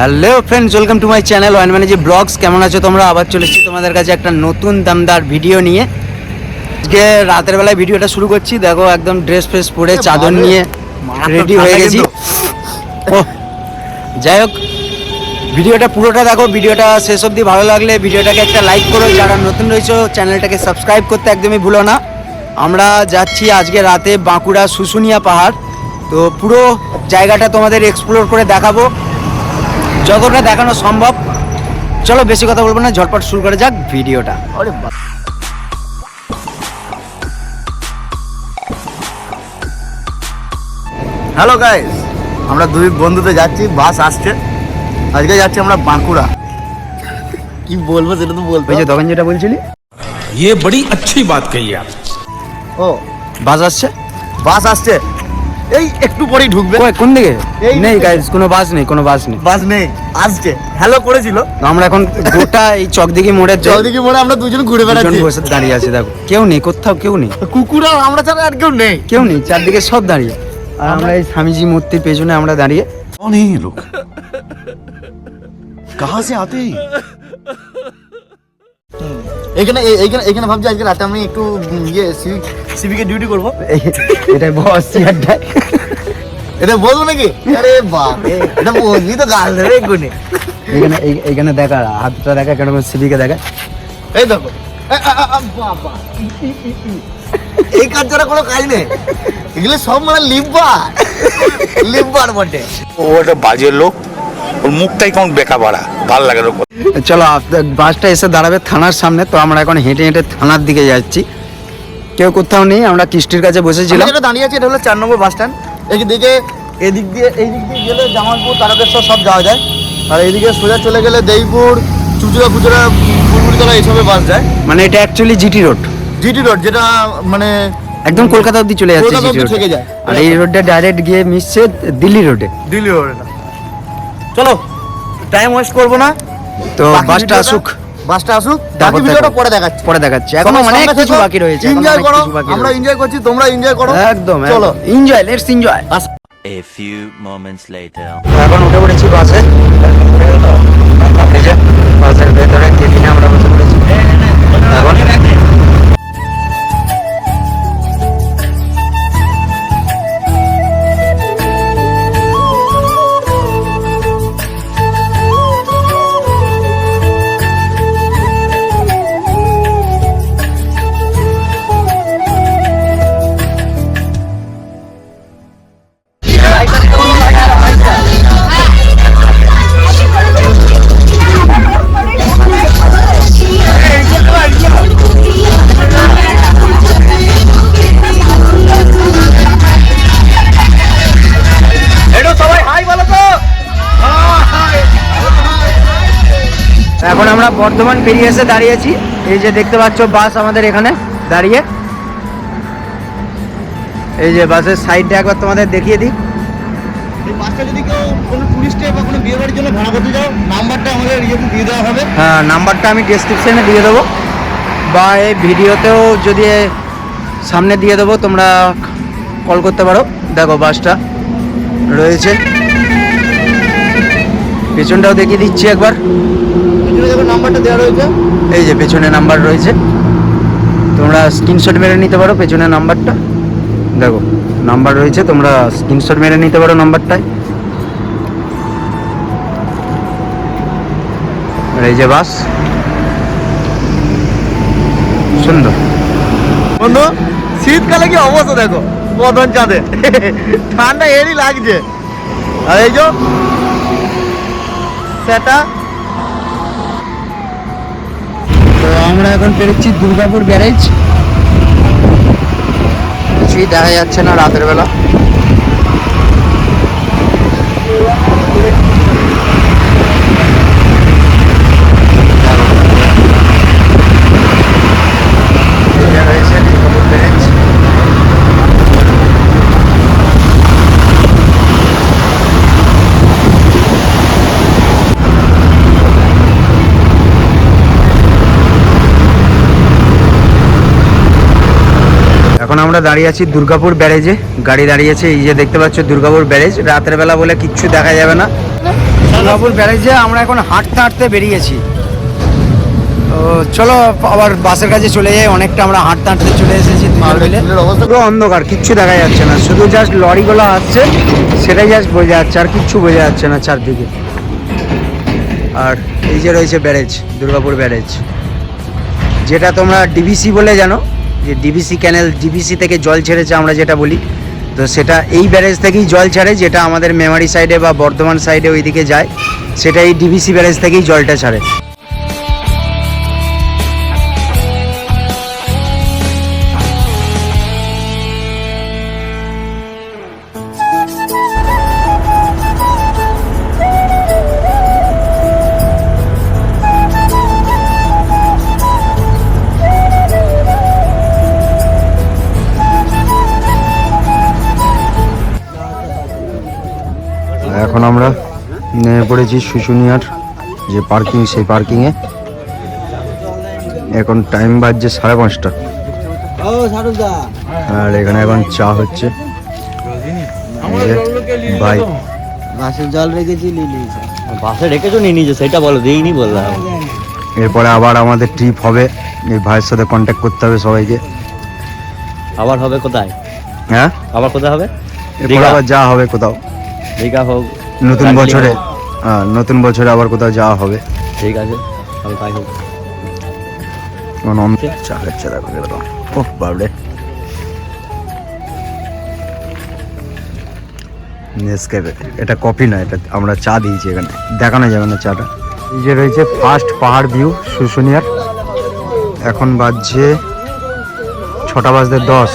Hello friends welcome to my channel one মানে যে blogs কেমন আছো তোমরা? আবার চলে এসেছি তোমাদের কাছে একটা নতুন দামদার ভিডিও নিয়ে। আজকে রাতের বেলায় ভিডিওটা শুরু করছি। দেখো একদম ড্রেস ফ্রেস পরে চাদর নিয়ে রেডি হয়ে গেছি। ও যাই হোক ভিডিওটা পুরোটা দেখো। ভিডিওটা শেষ অবধি ভালো লাগলে ভিডিওটাকে একটা লাইক করো। যারা নতুন রয়েছে চ্যানেলটাকে সাবস্ক্রাইব করতে একদমই ভুলো না। আমরা যাচ্ছি আজকে রাতে বাঁকুড়া শুশুনিয়া পাহাড়। তো পুরো জায়গাটা তোমাদের এক্সপ্লোর করে দেখাবো। যতটা দেখানো সম্ভব চলো বেশি কথা বলবো না ঝটপট শুরু করে যাক ভিডিওটা আরে বাহ। হ্যালো গাইস আমরা দুই বন্ধুতে যাচ্ছি বাস আসছে আজকে যাচ্ছি আমরা বাঁকুড়া কি বলবো সেটা তো বলতে ওই যে তখন যেটা বলছিলি ये बड़ी अच्छी बात कही आप ও বাস আসছে বাস আসছে এই একটু পরেই ঢুকবে কই, কোন দিকে এই নেই দিকে। গাইজ কোনো বাস নেই কোনো বাস নেই বাস নেই লাস্টে হ্যালো করেছিল। আমরা এখন গোটা এই চকদিঘি মোড়ের চকদিঘি মোড়ে আমরা দুজন ঘুরে বেড়াচ্ছি। বসে দাঁড়িয়ে আছি দেখো। কেউ নেই কোথাও কেউ নেই। কুকুরও আমরা ছাড়া আর কেউ নেই। কেউ নেই চারদিকে সব দাঁড়িয়ে। আর আমরা এই স্বামীজি মূর্তির পেছনে আমরা দাঁড়িয়ে। অনেক লোক। কাহা সে আতে? এখানে এখানে এখানে ভাবছি আজকে রাতে আমি একটু ইয়ে সিভিকে ডিউটি করব। এটাই বস চেয়ারটায় এটা বলব নাকি? আরে বাপ রে, এটা বলবি তো গাল ধরে এক্ষুনি। এখানে এইখানে দেখা হাতটা দেখা কেন সিভিকে দেখা? এই দেখো এ, আ, আ, আ, বাবা ই, ই, ই, ই। এই কাজ ছাড়া কোনো কাজ নেই। এগুলো সব মানে লিপবার লিপবার বটে। ও একটা বাজে লোক। ওর মুখটাই কেমন বেকা বাড়া। ভালো লাগে কথা। চলো বাসটা এসে দাঁড়াবে থানার সামনে। তো আমরা এখন হেঁটে হেঁটে থানার দিকে যাচ্ছি। কেউ কোথাও নেই আমরা কিস্টির কাছে বসেছিলাম। দাঁড়িয়ে আছি এটা হলো চার নম্বর বাস স্ট্যান্ড। এদিকে এদিক দিয়ে এই দিক দিয়ে গেলে জামালপুর তারকেশ্বর সব যাওয়া যায়। আর এইদিকে সোজা চলে গেলে দেইপুর চুচুড়া ফুচুড়া বুলবুলিতলা এইসবে বাস যায়। মানে এটা actually GT road GT road যেটা মানে একদম কলকাতা অব্দি চলে যাচ্ছে জিটি রোড থেকে যায়। আর এই রোডটা ডাইরেক্ট গিয়ে মিশছে দিল্লি রোডে দিল্লি রোডে চলো টাইম ওয়েস্ট করব না। তো বাসটা আসুক। বাসটা আসুক বাকি ভিডিওটা পরে দেখাচ্ছি। পরে দেখাচ্ছি। এখন অনেক কিছু বাকি রয়েছে এনজয় করো আমরা এনজয় করছি তোমরা এনজয় করো। একদম চলো। Enjoy let's enjoy A few moments later. এখন উঠে পড়েছি বাসে। এখন আমরা বর্ধমান পেরিয়ে এসে দাঁড়িয়েছি এই যে দেখতে পাচ্ছ বাস আমাদের এখানে দাঁড়িয়ে। এই যে বাসের সাইডটা একবার তোমাদের দেখিয়ে দিই। এই বাসটা যদি কেউ কোনো টুরিস্টে বা কোনো বিয়ে বাড়ির জন্য ভাড়া করতে যাও নাম্বারটা আমাদের ইয়েতে দিয়ে দেওয়া হবে। হ্যাঁ নাম্বারটা আমি ডেসক্রিপশনে দিয়ে দেবো। বা এই ভিডিওতেও যদি সামনে দিয়ে দেবো তোমরা কল করতে পারো। দেখো বাসটা রয়েছে। পেছনটাও দেখিয়ে দিচ্ছি একবার। দেখো নাম্বারটা দেওয়া রয়েছে। এই যে পেছনে নাম্বার রয়েছে। তোমরা স্ক্রিনশট মেরে নিতে পারো পেছনে নাম্বারটা। দেখো নাম্বার রয়েছে তোমরা স্ক্রিনশট মেরে নিতে পারো নাম্বারটায়। আর এই যে বাস। সুন্দর। বন্ধু শীতকালে কি অবস্থা দেখো? মদন চাঁদে। ঠান্ডা এরই লাগছে। আর এই যে সেটা আমরা এখন পেরেছি দুর্গাপুর ব্যারেজ কিছুই দেখা যাচ্ছে না রাতের বেলা। এখন আমরা দাঁড়িয়ে আছি দুর্গাপুর ব্যারেজে। গাড়ি দাঁড়িয়েছে এই যে দেখতে পাচ্ছ দুর্গাপুর ব্যারেজ। রাতের বেলা বলে কিচ্ছু দেখা যাবে না। দুর্গাপুর ব্যারেজে আমরা এখন হাঁটতে হাঁটতে বেরিয়েছি। তো চলো আবার বাসের কাছে চলে যাই অনেকটা আমরা হাঁটতে হাঁটতে চলে এসেছি পুরো অন্ধকার কিচ্ছু দেখা যাচ্ছে না। শুধু জাস্ট লরিগুলো আসছে সেটাই জাস্ট বোঝা যাচ্ছে আর কিচ্ছু বোঝা যাচ্ছে না চারদিকে। আর এই যে রয়েছে ব্যারেজ দুর্গাপুর ব্যারেজ। যেটা তোমরা ডিবিসি বলে জানো যে ডিবিসি ক্যানেল ডিবিসি থেকে জল ছেড়েছে আমরা যেটা বলি, তো সেটা এই ব্যারেজ থেকেই জল ছাড়ে, যেটা আমাদের মেমারি সাইডে বা বর্ধমান সাইডে ওইদিকে যায়, সেটা এই ডিবিসি ব্যারেজ থেকেই জলটা ছাড়ে। এখন আমরা নেমে পড়েছি শুশুনিয়ার যে পার্কিং সেই পার্কিংয়ে এখন টাইম বাজছে সাড়ে পাঁচটা। আর এখানে এখন চা হচ্ছে। ভাই বাসের জল রেখেছি বাসে রেখেছো নিয়ে নিজে সেটা বলো দিইনি বললাম। এরপরে আবার আমাদের ট্রিপ হবে। এই ভাইয়ের সাথে কন্ট্যাক্ট করতে হবে সবাইকে। আবার হবে কোথায়? হ্যাঁ? আবার কোথায় হবে? এরপর আবার যাওয়া হবে কোথাও। দীঘা হোক নতুন বছরে হ্যাঁ নতুন বছরে আবার কোথাও যাওয়া হবে। ঠিক আছে আমি তাই হোক চা খাচ্ছে দেখো এরকম ও বাবরে নেসক্যাফে এটা কফি না এটা আমরা চা দিয়েছি এখানে। দেখানো যাবে না চাটা। এই যে রয়েছে ফার্স্ট পাহাড় ভিউ শুশুনিয়ার। এখন বাজছে ছটা বাজতে দশ।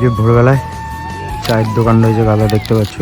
যে ভোরবেলায় চায়ের দোকান রয়েছে গাদা দেখতে পাচ্ছ।